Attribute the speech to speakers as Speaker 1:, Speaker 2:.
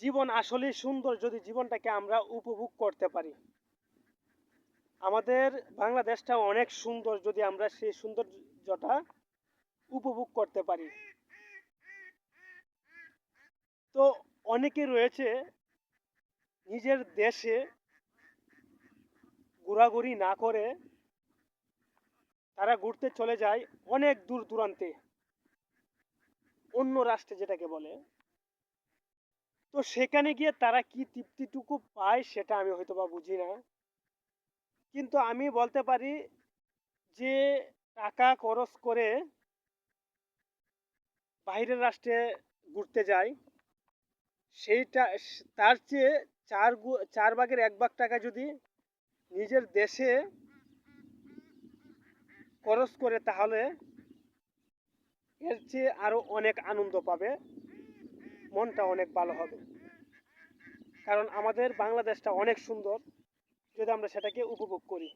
Speaker 1: জীবন আসলে সুন্দর যদি জীবনটাকে আমরা উপভোগ করতে পারি। আমাদের বাংলাদেশটা অনেক সুন্দর যদি আমরা সেই সৌন্দর্যটা উপভোগ করতে পারি। তো অনেকে রয়েছে নিজের দেশে ঘোরাঘুরি না করে তারা ঘুরতে চলে যায় অনেক দূর দূরান্তে। অন্য রাষ্ট্রে যেটাকে বলে। তো সেখানে গিয়ে তারা কি তৃপ্তিটুকু পায় সেটা আমি হয়তো বা বুঝি না। কিন্তু আমি বলতে পারি যে টাকা খরচ করে বাইরের রাষ্ট্রে ঘুরতে যায় সেইটা তার চেয়ে চার চার ভাগের এক ভাগ টাকা যদি নিজের দেশে খরচ করে তাহলে এর চেয়ে আরও অনেক আনন্দ পাবে। মনটা অনেক ভালো হবে। কারণ আমাদের বাংলাদেশটা অনেক সুন্দর যদি আমরা সেটাকে উপভোগ করি।